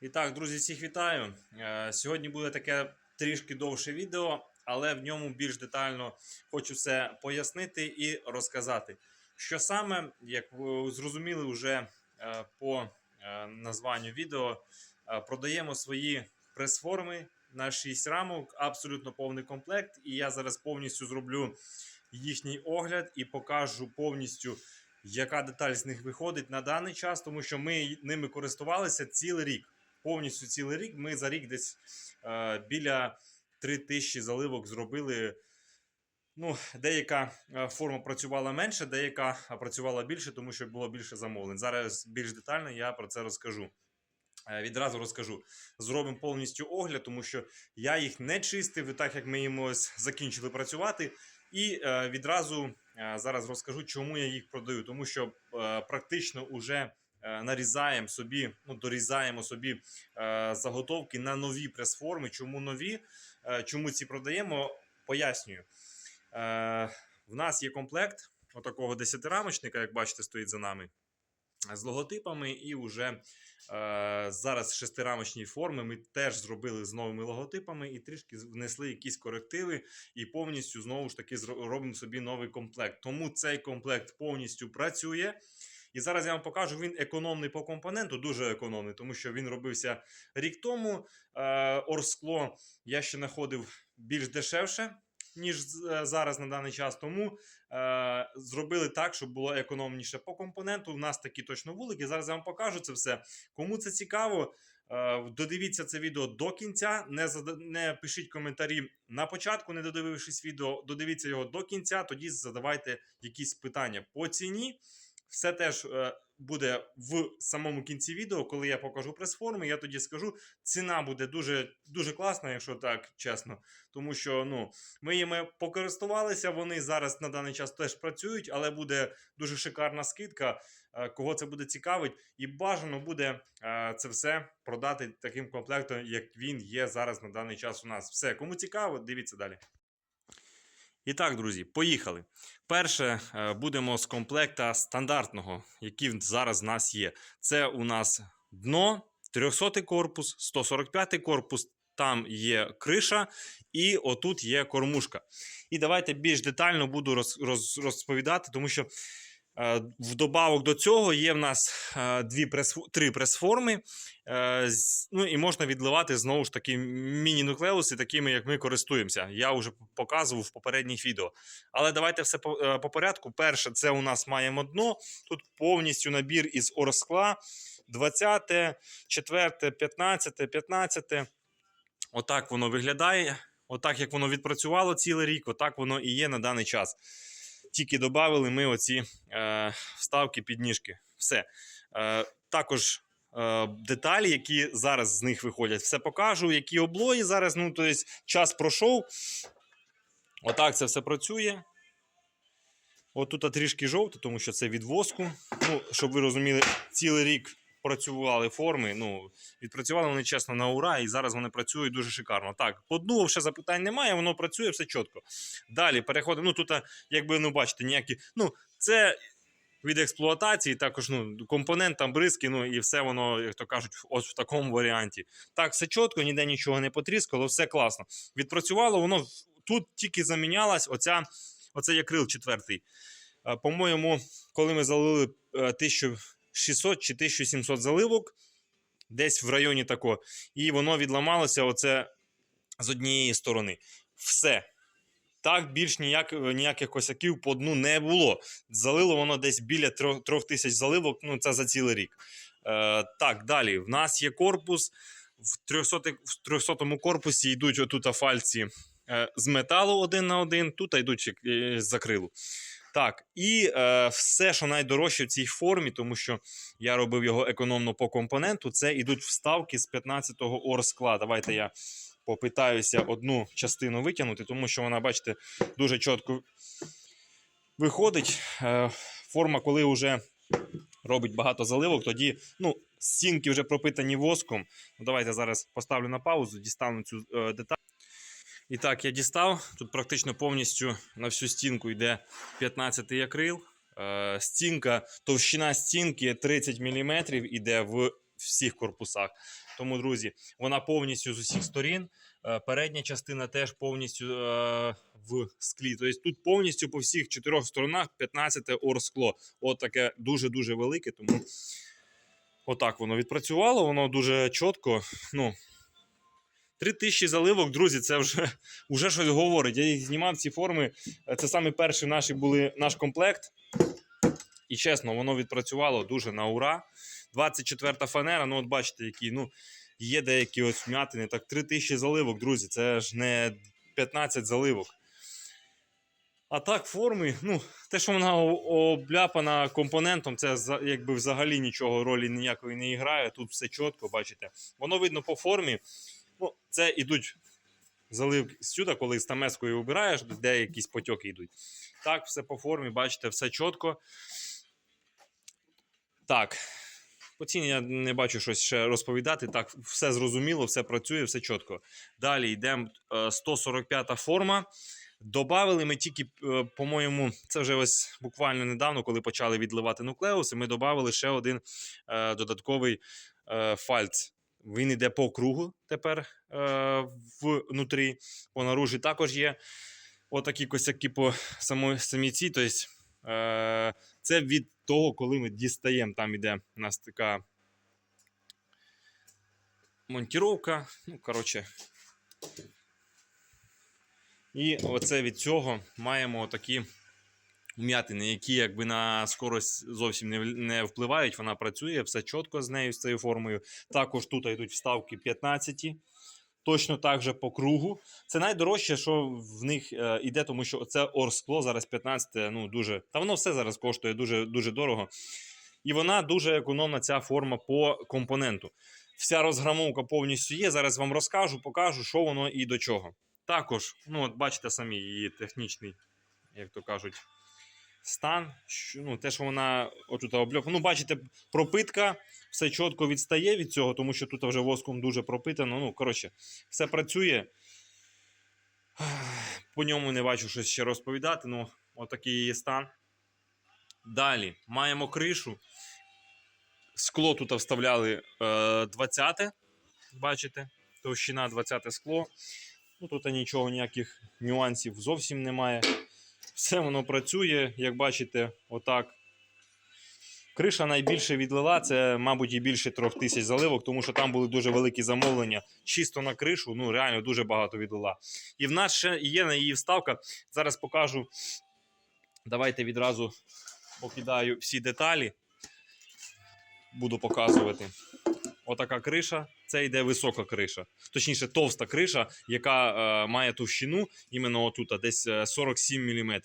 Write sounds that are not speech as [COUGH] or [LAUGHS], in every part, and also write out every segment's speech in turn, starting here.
І так, друзі, всіх вітаю. Е, Сьогодні буде таке трішки довше відео, але в ньому більш детально хочу все пояснити і розказати. Що саме, як ви зрозуміли вже е, по е, названню відео, продаємо свої прес-форми на 6 рамок, абсолютно повний комплект. І я зараз повністю зроблю їхній огляд і покажу повністю, яка деталь з них виходить на даний час, тому що ми ними користувалися цілий рік. Повністю цілий рік. Ми за рік десь е, біля 3000 заливок зробили. Ну, деяка е, форма працювала менше, деяка працювала більше, тому що було більше замовлень. Зараз більш детально я про це розкажу. Е, Відразу розкажу. Зробимо повністю огляд, тому що я їх не чистив, так як ми їм ось закінчили працювати. І е, відразу зараз розкажу, чому я їх продаю. Тому що практично вже е, нарізаємо собі, ну дорізаємо собі е, заготовки на нові прес-форми. Чому нові? Е, чому ці продаємо? Пояснюю. Е, в нас є комплект отакого 10-рамочника, як бачите, стоїть за нами. З логотипами, і вже е, зараз шестирамочні форми ми теж зробили з новими логотипами і трішки внесли якісь корективи, і повністю знову ж таки зро- робимо собі новий комплект. Тому цей комплект повністю працює. І зараз я вам покажу, він економний по компоненту, дуже економний, тому що він робився рік тому. Е, Орскло я ще знаходив більш дешевше, ніж е, зараз на даний час. Тому е, зробили так, щоб було економніше по компоненту. У нас такі точно вулики. Зараз я вам покажу це все. Кому це цікаво, додивіться це відео до кінця. Не, зада- не пишіть коментарі на початку, не додивившись відео. Додивіться його до кінця, тоді задавайте якісь питання по ціні. Все теж е, буде в самому кінці відео, коли я покажу прес-форми. Я тоді скажу, ціна буде дуже, дуже класна, якщо так чесно. Тому що ну, ми їми покористувалися, вони зараз на даний час теж працюють, але буде дуже шикарна скидка. е, Кого це буде цікавить, і бажано буде е, це все продати таким комплектом, як він є зараз на даний час у нас. Все, кому цікаво, дивіться далі. І так, друзі, поїхали. Перше, е, будемо з комплекта стандартного, який зараз в нас є. Це у нас дно, 300 корпус, 145 корпус, там є криша, і отут є кормушка. І давайте більш детально буду роз, роз, розповідати, тому що е, вдобавок до цього є в нас е, дві прес, три прес-форми. Е, ну і можна відливати знову ж таки міні-нуклеуси, такими, як ми користуємося. Я вже показував в попередніх відео. Але давайте все по, по порядку. Перше, це у нас маємо дно. Тут повністю набір із орскла. 20, 4, 15, 15. Отак воно виглядає. Отак, як воно відпрацювало цілий рік, отак воно і є на даний час. Тільки додали ми оці е, вставки, підніжки. Все. Е, також е, деталі, які зараз з них виходять, все покажу, які облої зараз. Ну, тобто, час пройшов. Отак це все працює. От тут трішки жовте, тому що це від воску. Ну, щоб ви розуміли, цілий рік працювали форми. Ну відпрацювали вони чесно на ура, і зараз вони працюють дуже шикарно. Так, по ще запитань немає, воно працює все чітко. Далі переходимо. Ну тут, е, якби ну бачите, ніякі. Ну це. Від експлуатації, також ну, компонент, там бризки, ну і все воно, як то кажуть, ось в такому варіанті. Так, все чітко, ніде нічого не потріскало, все класно. Відпрацювало, воно тут тільки замінялась оця, оцей акрил четвертий. Е, по-моєму, коли ми залили е, 1000 600 чи 1700 заливок, десь в районі тако. І воно відламалося оце з однієї сторони. Все. Так, більш ніяк, ніяких косяків по дну не було. Залило воно десь біля трьох трьох тисяч заливок, ну це за цілий рік. Е, Так, далі. В нас є корпус. В 300 в 300-му корпусі йдуть отут фальці е, з металу один на один, тут йдуть е, з закрилу. Так, і е, все, що найдорожче в цій формі, тому що я робив його економно по компоненту, це йдуть вставки з 15-го орскла. Давайте я попитаюся одну частину витягнути, тому що вона, бачите, дуже чітко виходить. Е, форма, коли вже робить багато заливок, тоді ну, стінки вже пропитані воском. Ну, давайте зараз поставлю на паузу, дістану цю е, деталь. І так, я дістав. Тут практично повністю на всю стінку йде 15-й акрил. Е, стінка, товщина стінки 30 мм, іде в всіх корпусах. Тому, друзі, вона повністю з усіх сторін. Е, Передня частина теж повністю е, в склі. Тобто тут повністю по всіх чотирьох сторонах 15 орскло. От таке дуже-дуже велике. Тому отак воно відпрацювало, воно дуже чітко. Ну, 3000 заливок, друзі, це вже, [LAUGHS] вже щось говорить. Я їх знімав ці форми. Е, Це саме перші наші були наш комплект. І чесно, воно відпрацювало дуже на ура. 24 фанера, ну от бачите, які, ну, є деякі ось вмятини. Так, 3000 заливок, друзі, це ж не 15 заливок. А так, форми, ну, те, що вона обляпана компонентом, це якби взагалі нічого ролі ніякої не грає. Тут все чітко, бачите. Воно видно по формі. Це ідуть заливки сюди, коли з тамескою обираєш, де якісь потьоки йдуть. Так, все по формі, бачите, все чітко. Так. По ціні я не бачу щось ще розповідати. Так, все зрозуміло, все працює, все чітко. Далі йдемо 145 форма. Добавили ми тільки, е, по-моєму, це вже ось буквально недавно, коли почали відливати нуклеуси, ми додали ще один е, додатковий е, фальц. Він йде по кругу тепер е, внутрі. По наружі також є отакі косяки по самій цій. Тобто, е, це від того, коли ми дістаємо. Там іде у нас така монтіровка. Ну, коротше. І оце від цього маємо такі вм'ятини, які якби на скорость зовсім не, не впливають. Вона працює, все чітко з нею, з цією формою. Також тут йдуть вставки 15. Точно так же по кругу. Це найдорожче, що в них е, іде, тому що це орскло зараз 15, ну дуже. Та воно все зараз коштує дуже, дуже дорого. І вона дуже економна, ця форма по компоненту. Вся розграмовка повністю є. Зараз вам розкажу, покажу, що воно і до чого. Також, ну, от бачите самі її технічний, як то кажуть, стан. Ну, те, що вона отут обльоп. Ну, бачите, пропитка, все чітко відстає від цього, тому що тут вже воском дуже пропитано. Ну, коротше, все працює. По ньому не бачу щось ще розповідати. Ну, отакий її стан. Далі маємо кришу. Скло тут вставляли е, 20. Бачите? Товщина 20 скло. Ну, тут нічого, ніяких нюансів зовсім немає. Все воно працює, як бачите, отак. Криша найбільше відлила, це, мабуть, і більше трьох тисяч заливок, тому що там були дуже великі замовлення. Чисто на кришу, ну реально дуже багато відлила. І в нас ще є на її вставка. Зараз покажу. Давайте відразу покидаю всі деталі. Буду показувати. Отака криша. Це йде висока криша. Точніше, товста криша, яка е, має товщину іменно отут, десь е, 47 мм.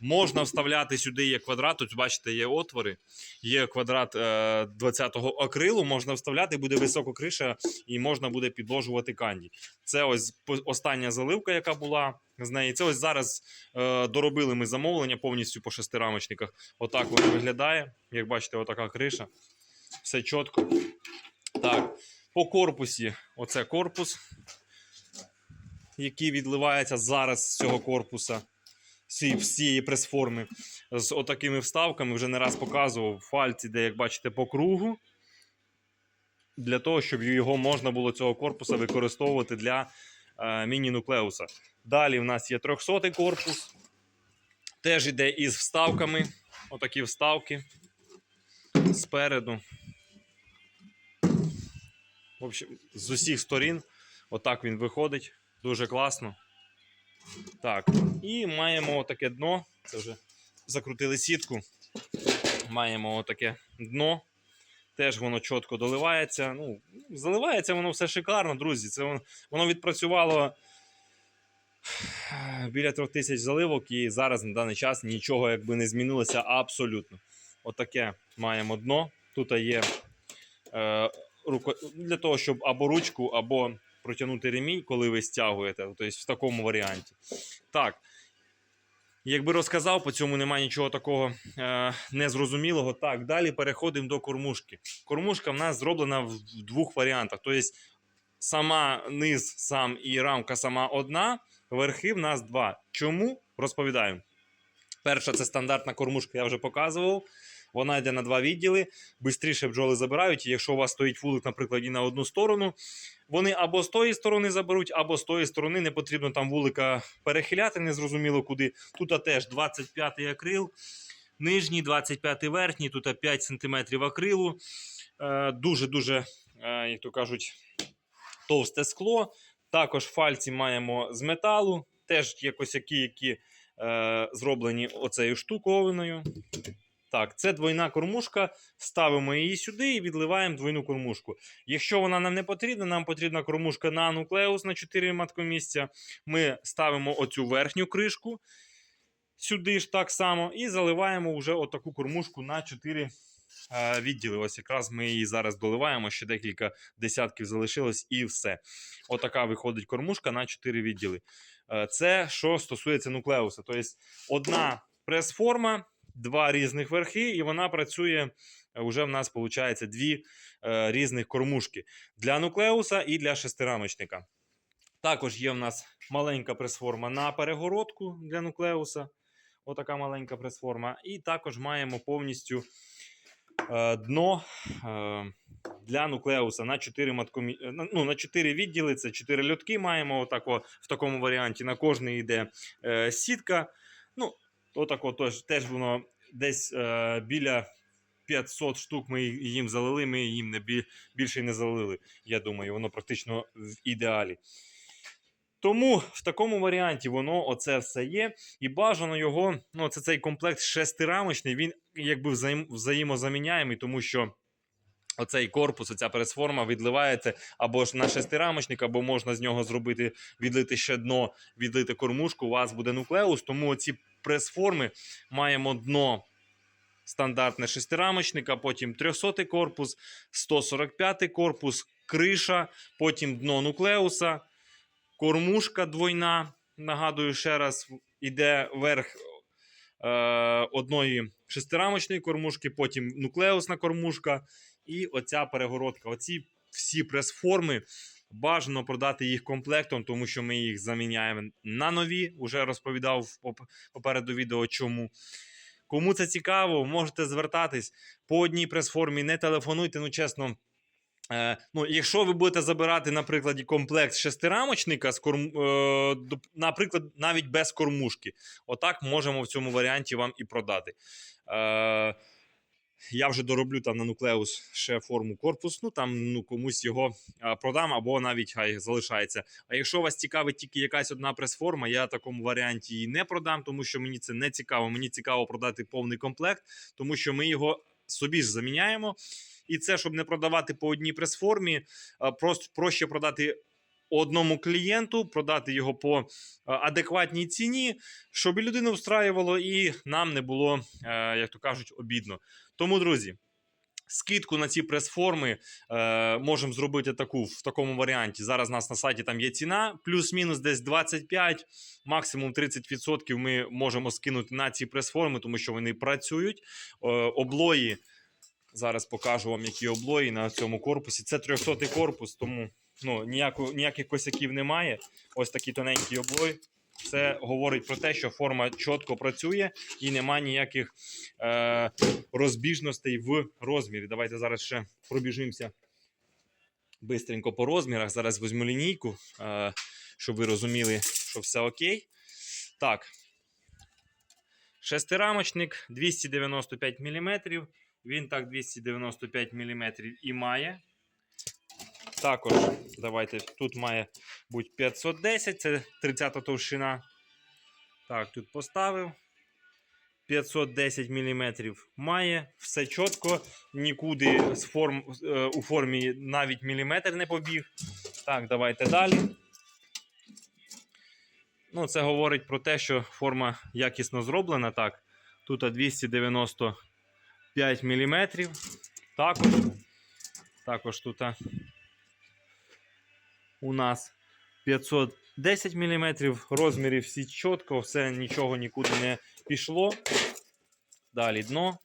Можна вставляти сюди є квадрат. Тут бачите, є отвори. Є квадрат е, 20-го акрилу, можна вставляти, буде висока криша, і можна буде підложувати канді. Це ось остання заливка, яка була з неї. Це ось зараз е, доробили ми замовлення повністю по шестирамочниках. Отак воно виглядає. Як бачите, отака криша. Все чітко. Так, по корпусі, оце корпус, який відливається зараз з цього корпуса, з цієї- прес-форми, з отакими вставками, вже не раз показував. Фальці, де, як бачите, по кругу. Для того, щоб його можна було цього корпуса використовувати для е, міні-нуклеуса. Далі в нас є 300 корпус. Теж іде із вставками. Отакі вставки спереду. Общем, з усіх сторін. Отак він виходить. Дуже класно. Так. І маємо таке дно. Це вже закрутили сітку. Маємо таке дно. Теж воно чітко доливається. Ну, заливається воно все шикарно, друзі. Це воно, воно відпрацювало біля трьох тисяч заливок, і зараз на даний час нічого якби не змінилося абсолютно. Отаке маємо дно. Тут є е, руко... для того, щоб або ручку, або протягнути ремінь, коли ви стягуєте. Тобто в такому варіанті. Так. Якби розказав, по цьому немає нічого такого е, незрозумілого. Так, далі переходимо до кормушки. Кормушка в нас зроблена в двох варіантах. Тобто, сама низ, сам і рамка сама одна, верхи в нас два. Чому? Розповідаю. Перша це стандартна кормушка, я вже показував. Вона йде на два відділи. Бистріше бджоли забирають. І якщо у вас стоїть вулик, наприклад, і на одну сторону, вони або з тої сторони заберуть, або з тої сторони не потрібно там вулика перехиляти, незрозуміло куди. Тут теж 25-й акрил, нижній, 25-й верхній, тут 5 см акрилу. Дуже-дуже, е, як то кажуть, товсте скло. Також фальці маємо з металу, теж якось які, які е, зроблені оцею штуковиною. Так, це двойна кормушка. Ставимо її сюди і відливаємо двойну кормушку. Якщо вона нам не потрібна, нам потрібна кормушка на нуклеус на 4 маткомісця. Ми ставимо оцю верхню кришку сюди ж так само і заливаємо вже отаку кормушку на 4 е, відділи. Ось якраз ми її зараз доливаємо, ще декілька десятків залишилось і все. Отака виходить кормушка на 4 відділи. Е, Це що стосується нуклеуса. Тобто одна прес-форма, два різних верхи, і вона працює. Вже в нас виходить дві е, різних кормушки для нуклеуса і для шестирамочника. Також є в нас маленька прес-форма на перегородку для нуклеуса. Отака маленька прес-форма. І також маємо повністю е, дно е, для нуклеуса на 4 маткомі... е, ну, на 4 відділи. Це 4 льотки маємо отако, в такому варіанті. На кожний йде е, сітка. Отако теж, теж воно десь е, біля 500 штук ми їм залили, ми їм не бі... більше не залили. Я думаю, воно практично в ідеалі. Тому в такому варіанті воно оце все є. І бажано його, ну це цей комплект шестирамочний, він якби взаєм, взаємозаміняємий, тому що оцей корпус, оця пресформа відливаєте або ж на шестирамочник, або можна з нього зробити, відлити ще дно, відлити кормушку, у вас буде нуклеус. Тому оці пресформи маємо дно. Стандартне шестирамочника, потім 300 корпус, 145 корпус, криша, потім дно нуклеуса, кормушка двойна. Нагадую ще раз, іде верх е, одної шестирамочної кормушки, потім нуклеусна кормушка і оця перегородка. Оці всі прес-форми. Бажано продати їх комплектом, тому що ми їх заміняємо на нові. Уже розповідав попереду відео, чому. Кому це цікаво, можете звертатись по одній прес-формі, не телефонуйте, ну чесно. Е, ну, якщо ви будете забирати, наприклад, комплект шестирамочника, з корм, е, наприклад, навіть без кормушки, отак можемо в цьому варіанті вам і продати. Е, я вже дороблю там на нуклеус ще форму корпусну, там ну, комусь його продам або навіть хай залишається. А якщо вас цікавить тільки якась одна прес-форма, я такому варіанті її не продам, тому що мені це не цікаво. Мені цікаво продати повний комплект, тому що ми його собі ж заміняємо. І це, щоб не продавати по одній прес-формі, просто проще продати одному клієнту, продати його по е, адекватній ціні, щоб і людину встраювало, і нам не було, е, як то кажуть, обідно. Тому, друзі. Скидку на ці прес-форми е, можемо зробити таку в такому варіанті. Зараз у нас на сайті там є ціна, плюс-мінус десь 25, максимум 30% ми можемо скинути на ці прес-форми, тому що вони працюють. Е, облої Зараз покажу вам, які облої на цьому корпусі. Це 300 корпус, тому ну, ніяко, ніяких косяків немає. Ось такі тоненькі облої. Це говорить про те, що форма чітко працює і немає ніяких е, розбіжностей в розмірі. Давайте зараз ще пробіжимося бистренько по розмірах. Зараз візьму лінійку, е, щоб ви розуміли, що все окей. Так. Шестирамочник 295 мм. Він так 295 мм і має. Також, давайте, тут має бути 510, це 30 товщина. Так, тут поставив. 510 мм має. Все чітко, нікуди з форм, е, у формі навіть міліметр не побіг. Так, давайте далі. Ну, це говорить про те, що форма якісно зроблена. Так, тут 290 5 мм. Також, також тут у нас 510 мм. Розміри всі чітко, все нічого нікуди не пішло. Далі дно.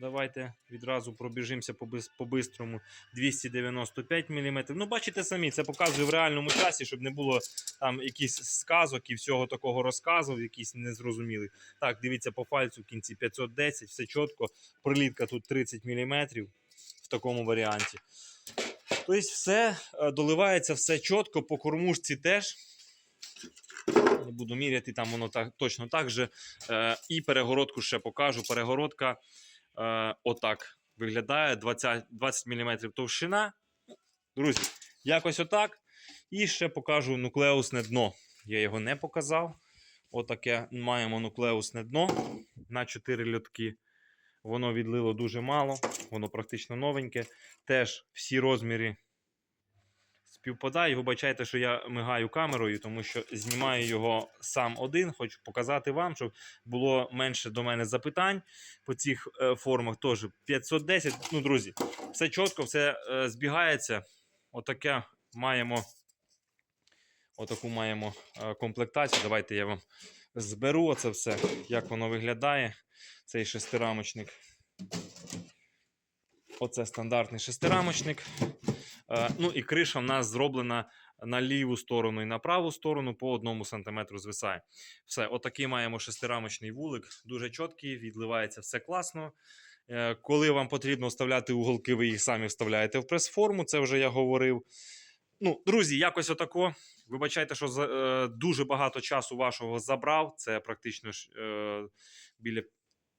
Давайте відразу пробіжимося по-бистрому 295 мм. Ну, бачите самі, це показую в реальному часі, щоб не було там якісь сказок і всього такого розказу, якісь незрозумілі. Так, дивіться по фальцю в кінці 510, все чітко. Прилітка тут 30 мм в такому варіанті. Тобто все е, доливається, все чітко, по кормушці теж. Не буду міряти, там воно так, точно так же. Е, і перегородку ще покажу. Перегородка е, отак виглядає 20, 20 мм товщина. Друзі, якось отак. І ще покажу нуклеусне дно. Я його не показав. Отаке маємо нуклеусне дно на 4 льотки. Воно відлило дуже мало, воно практично новеньке. Теж всі розміри співпадає. Вибачайте, що я мигаю камерою, тому що знімаю його сам один. Хочу показати вам, щоб було менше до мене запитань по цих е, формах. Тож 510. Ну, друзі, все чітко, все е, збігається. Отаке маємо. Отаку маємо е, комплектацію. Давайте я вам зберу оце все, як воно виглядає. Цей шестирамочник. Оце стандартний шестирамочник. Е, Ну і криша в нас зроблена на ліву сторону і на праву сторону по одному сантиметру звисає. Все, отакий маємо шестирамочний вулик, дуже чіткий, відливається все класно. Е, Коли вам потрібно вставляти уголки, ви їх самі вставляєте в прес-форму, це вже я говорив. Ну, друзі, якось отако. Вибачайте, що е, дуже багато часу вашого забрав. Це практично е, біля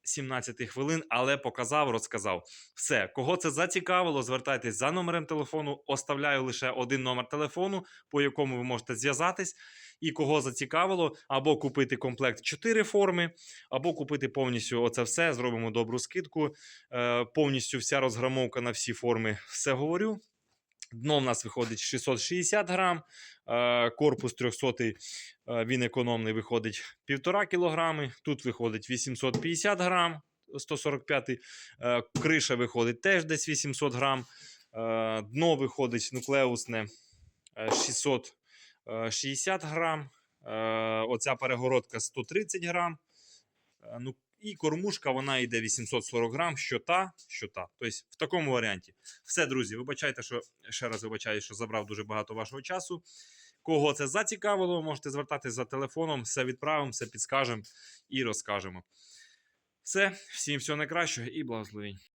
17 хвилин, але показав, розказав. Все, кого це зацікавило, звертайтесь за номером телефону. Оставляю лише один номер телефону, по якому ви можете зв'язатись. І кого зацікавило, або купити комплект 4 форми, або купити повністю оце все. Зробимо добру скидку. Е, повністю вся розграмовка на всі форми. Все говорю. Дно в нас виходить 660 грам, е, корпус 300 е, він економний виходить 1,5 кг, тут виходить 850 грам, 145 е, криша виходить теж десь 800 грам, дно виходить нуклеусне е, 660 грам, оця перегородка 130 грам. І кормушка вона йде 840 грам, що та, що та. Тобто в такому варіанті. Все, друзі, вибачайте, що ще раз вибачаю, що забрав дуже багато вашого часу. Кого це зацікавило, можете звертатись за телефоном, все відправимо, все підскажемо і розкажемо. Все, всім всього найкращого і благословень.